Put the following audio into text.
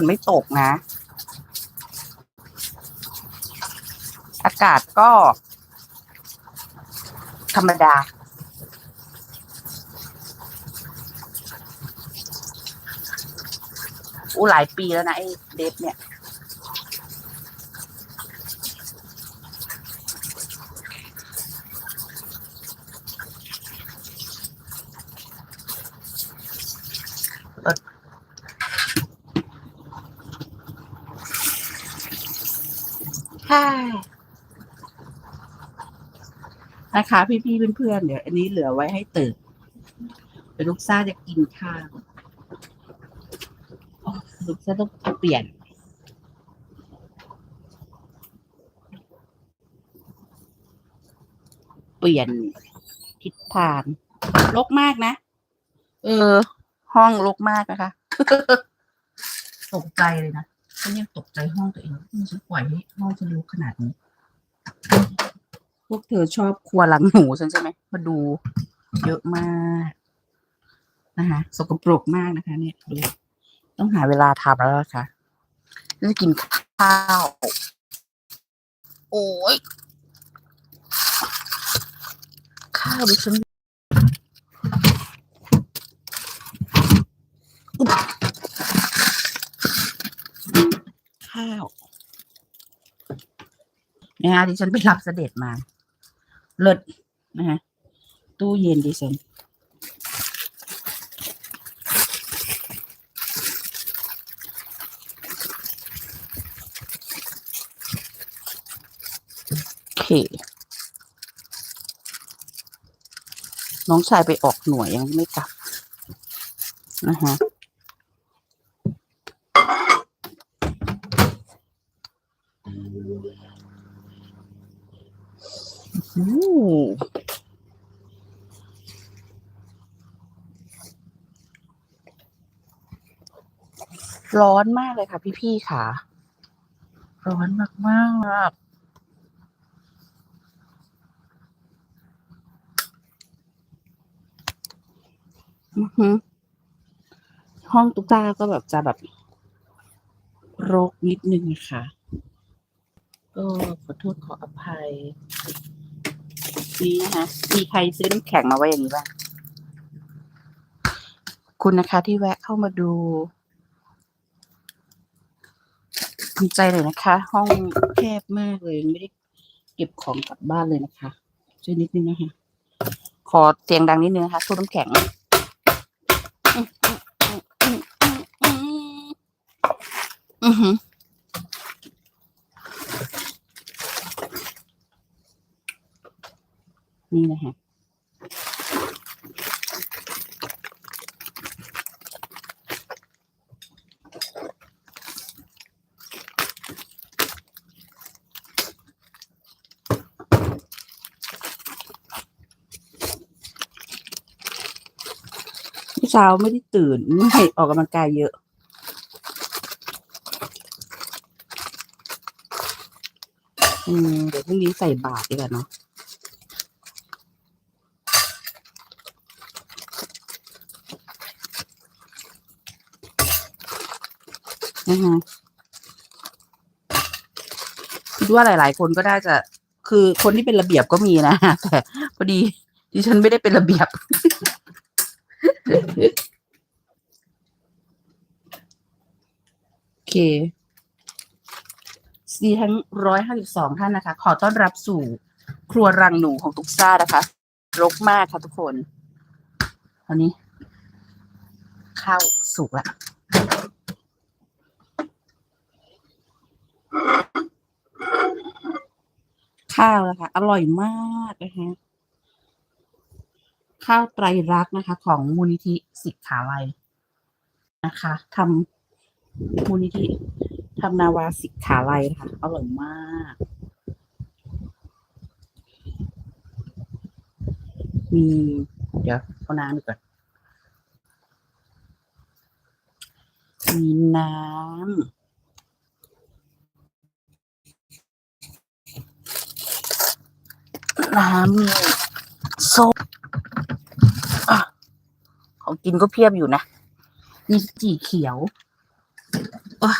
นไม่ตกนะ อากาศก็ ธรรมดา อู้หลายปีแล้วนะไอ้เดฟเนี่ย ค่ะ นะคะ พี่ๆเพื่อนๆเดี๋ยว อันนี้เหลือไว้ให้ตื่นเดี๋ยวลูกซ่าจะกินข้าวอ๋อลูกซ่าต้องเปลี่ยนเปลี่ยนทิศทางรกมากนะ เออ ห้องรกมากนะคะ ตกใจเลยนะ ฉันยังตกใจห้องตัวเองว่ฉันปล่อยให้ห้องฉันรกขนาดนี้ พวกเธอชอบครัวหลังหนูฉันใช่ไหมมาดูเยอะมากนะคะสกปรกมากนะคะ เนี่ยดูต้องหาเวลาทำแล้วล่ะค่ะจะกินข้าว โอ้ยข้าวดิฉัน ข้าวนะฮะดิฉันไปรับเสด็จมาเลิศนะฮะตู้เย็นดิฉันโอเค น้องชายไปออกหน่วยยังไม่กลับ นะฮะ ร้อนมากเลยค่ะพี่ๆค่ะ ร้อนมากมากๆอือฮึห้องตุ๊กตาก็แบบจะแบบรกนิดนึงนะคะก็ขอโทษขออภัย นี่นะคะ มีใครซื้อน้ำแข็งมาไว้อย่างนี้บ้างคุณนะคะที่แวะเข้ามาดูดีใจเลยนะคะ ห้องแคบมากเลยไม่ได้เก็บของกลับบ้านเลยนะคะช่วยนิดนึงนะคะ ขอเสียงดังนิดนึงนะคะทุบน้ำแข็งอือหือ นี่นะฮะเช้าไม่ได้ตื่นไม่ออกกำลังกายเยอะอืมเดี๋ยวพรุ่งนี้ใส่บาตรดีกว่าเนาะ นะฮะคิดว่าหลาย ๆ คนก็ได้จะ คือคนที่เป็นระเบียบก็มีนะแต่พอดีดิฉันไม่ได้เป็นระเบียบ โอเคดีทั้งร้อยห้าสิบสองท่านนะคะ ขอต้อนรับสู่ครัวรังหนูของตุกซ่านะคะรกมากค่ะทุกคนตอนนี้ ข้าวสุกละ ข้าวนะคะ อร่อยมากนะคะข้าวไตรรักษ์นะคะ ของมูลนิธิสิกขาลัยนะคะทำมูลนิธิทำนาวาสิกขาลัยนะคะ อร่อยมาก มีเดี๋ยวเอาน้ำดีกว่อนมีน้ำ น้ำมีส้มอะของกินก็เพียบอยู่นะมีจีเขียวโอ้ย